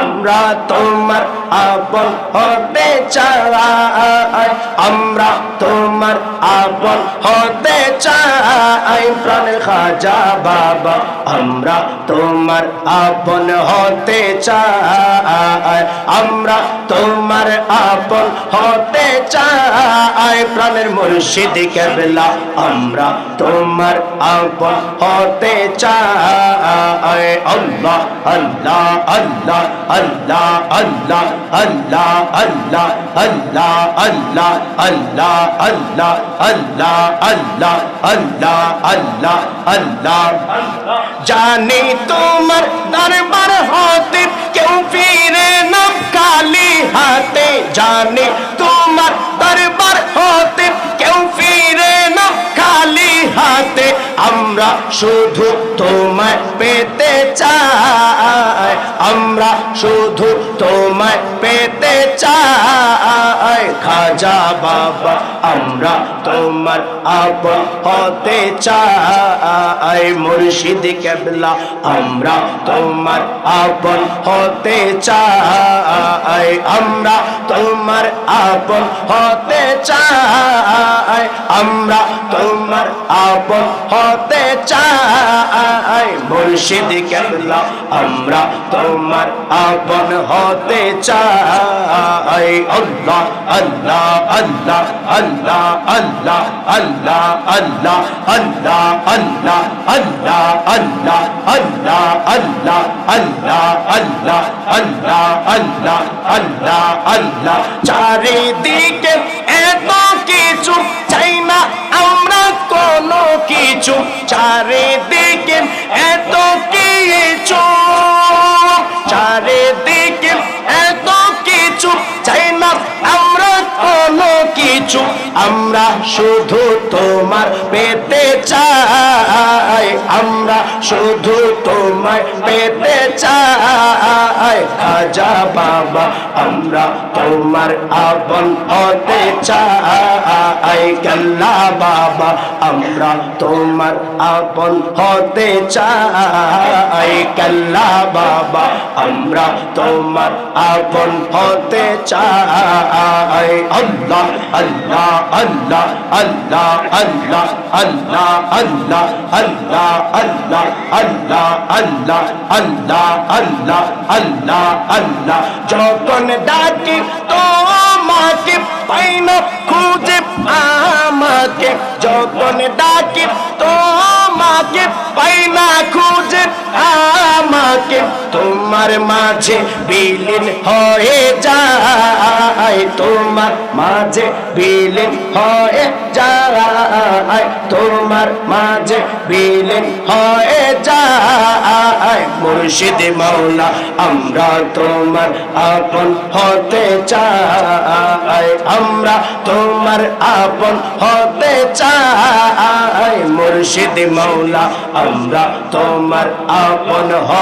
আমরা তোমার আপন হতে চাই। আমরা তোমার আপন হতে চাই। প্রাণের খাজা বাবা, আমরা তোমার আপন হতে চাই। আমরা তোমার আপন হতে চাই। প্রাণের মুর্শিদ কেবলা, আমরা তোমার আপন হতে চাই। আল্লাহ আল্লাহ আল্লাহ। জানি তোমার দরবার হতে কেউ ফিরে না কালি হাতে জানি তোমার দরবার হতে কেউ ফিরে না খালি হাতে আমরা শুধু তোমায় পেতে চাই আমরা শুধু তোমায় পেতে চাই। খাজা বাবা, আমরা তোমার আপন হতে চাই। মুর্শিদ কেবলা, আমরা তোমার আপন হতে চাই। আমরা তোমার আপন হতে চাই। আমরা তোমার আপন হতে চাই। মুর্শিদ কেবলা, আমরা তোমার আপন হতে চাই আল্লাহ আল্লাহ আল্লাহ আল্লাহ আল্লাহ আল্লাহ আল্লাহ আল্লাহ আল্লাহ আল্লাহ আল্লাহ আল্লাহ আল্লাহ আল্লাহ আল্লাহ আল্লাহ আল্লাহ আল্লাহ আল্লাহ চারিদিকে এত কিছু চাই না আমরা কোনো কিছু চারিদিকে আমরা শুধু তোমার পেতে চাই। আমরা শুধু তোমায় পেতে চাই। খাজা বাবা, আমরা তোমার আপন হতে চাই। কাল্লা বাবা, আমরা তোমার আপন হতে চাই। কাল্লা বাবা, আমরা তোমার আপন হতে চাই। আল্লাহ আল্লাহ আল্লাহ আল্লাহ আল্লাহ আল্লাহ আল্লাহ আল্লাহ আল্লাহ আল্লাহ আল্লাহ আল্লাহ আল্লাহ আল্লাহ আল্লাহ যখন ডাকি তোমাকে পাই না খুঁজে আমাকে যখন ডাকি তোমাকে পাই না খুঁজে আমাকে তোমার মাঝে বিলীন হয়ে যায়। তোমার মাঝে বিলীন হয়ে যায়। তোমার মাঝে বিলীন হয়ে যায়। মুর্শিদ মাওলা, আমরা তোমার আপন হতে চাই। আমরা তোমার আপন হতে চাই। মুর্শিদ মাওলা, আমরা তোমার আপন হতে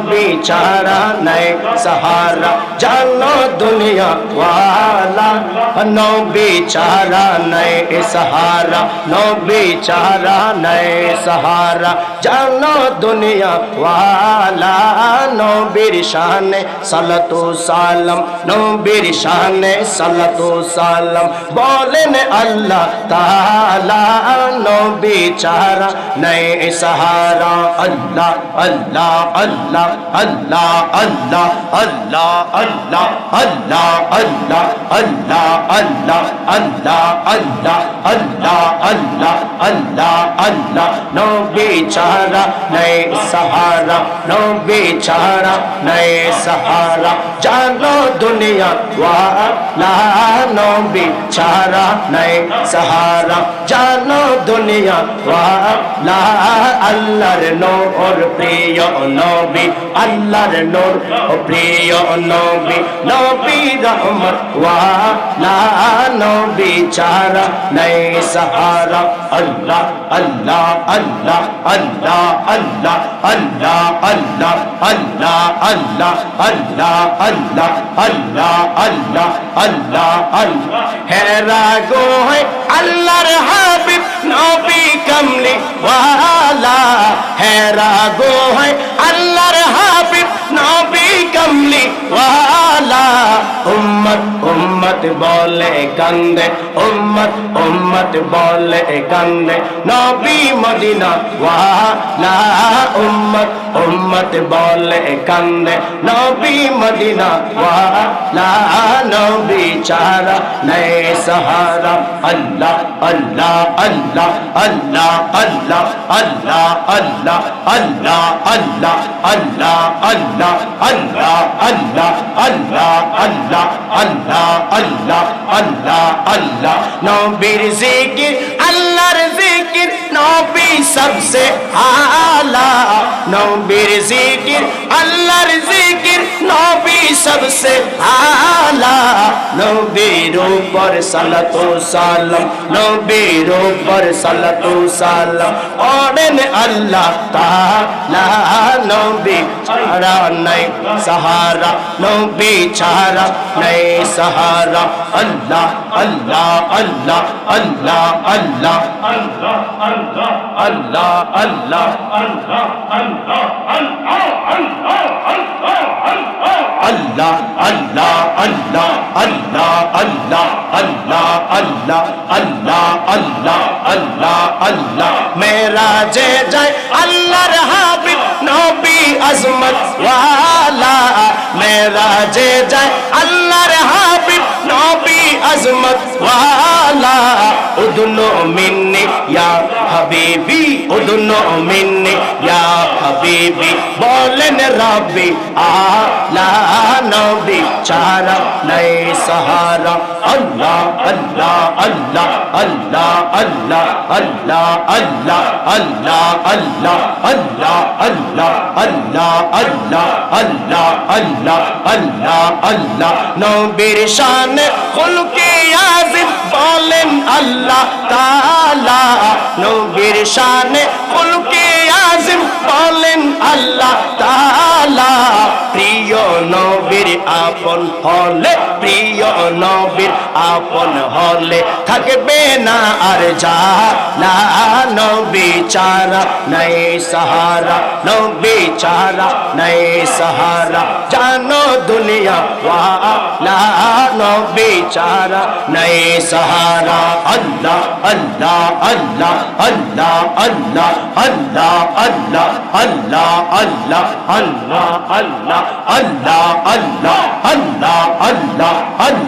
बेचारा नए सहारा, जानो दुनिया वाला। नौ बेचारा नए सहारा, नौ बेचारा नए सहारा, जानो दुनिया वाला। নবীর শানে সালাতু সালাম নবীর শানে সালাতু সালাম বলেন আল্লাহ তাআলা নবী চারা নাই সহারা আল্লাহ আল্লাহ আল্লাহ আল্লাহ আল্লাহ আল্লাহ আল্লাহ আল্লাহ আল্লাহ আল্লাহ আল্লাহ আল্লাহ আল্লাহ আল্লাহ আল্লাহ আল্লাহ আল্লাহ নবী চারা নাই সহারা নবী চারা নাই সহারা জানো দুনিয়া ওয়ালা নবী চারা নাই সহারা জানো দুনিয়া ওয়ালা আল্লাহর নূর প্রিয় নবী আল্লাহর নূর প্রিয় নবী নবী রহমত ওয়ালা নবী চারা নাই সাহারা আল্লাহ আল্লাহ আল্লাহ আল্লাহ আল্লাহ আল্লাহ আল্লাহ আল্লাহ আল্লাহ আল্লাহ আল্লাহ আল্লাহ আল্লাহ আল্লাহ আল্লাহ হেরা গো আল্লাহর হাবিব, নবী কমলি ওয়ালা। হেরা গো আল্লাহর হাবিব, নবী কমলি ওয়ালা। উম্মত উম্মত বলে কান্দে, উম্মত উম্মত বলে কান্দে। নবী মদিনা ওয়ালা, উম্মত উম্মত বলে কান্দে। নবী মদিনা ওয়ালা, নবী চারা নয় সহারা আল্লাহ আল্লাহ আল্লাহ আল্লাহ আল্লাহ আল্লাহ আল্লাহ আল্লাহ আল্লাহ আল্লাহ আল্লাহ আল্লাহ আল্লাহ আল্লাহ আল্লাহ আল্লাহ আল্লাহ আল্লাহ আল্লাহ নবীর জিকির নবী সবসে আলা নবীর জিকির আল্লাহর জিকির নবী সবসে আলা নবীর উপর সালাতু সালাম নবীর উপর সালাতু সালাম পড়েন আল্লাহ তাআলা নবী ছাড়া নাই সাহারা নবী ছাড়া নাই সাহারা আল্লাহ আল্লাহ আল্লাহ আল্লাহ আল্লাহ আল্লাহ আল্লাহ আল্লাহ আল্লাহ আল্লাহ আল্লাহ আল্লাহ আল্লাহ আল্লাহ আল্লাহ আল্লাহ আল্লাহ আল্লাহ মেরা যে যায় আল্লাহর হাবিব নবী আজমত ওয়ালা মেরা যে যায় আল্লাহর হাবিব নবী আজমত উদনো মিন্নি ইয়া হাবিবি উদনো মিন্নি ইয়া হাবিবি বলেন রব্বি আলা নবী চারা নাই সাহারা আল্লাহ আল্লাহ আল্লাহ আল্লাহ আল্লাহ আল্লাহ আল্লাহ আল্লাহ আল্লাহ আল্লাহ আল্লাহ আল্লাহ আল্লাহ আল্লাহ আল্লাহ আল্লাহ আল্লাহ নবীর শান খুলকে আজিম বলেন আল্লাহ তালা নবীর শানে ফুলকে আজিম বলেন আল্লাহ তালা প্রিয় নবীর আপন হলে নবীর আপন হলে থাকবে না আর যা না নবী চারা নাই সাহারা নবী চারা নাই সাহারা জানো দুনিয়া ওয়ালা নবী চারা নাই সাহারা আল্লাহ আল্লাহ আল্লাহ আল্লাহ আল্লাহ আল্লাহ আল্লাহ আল্লাহ আল্লাহ আল্লাহ আল্লাহ আল্লাহ আল্লাহ আল্লাহ আল্লাহ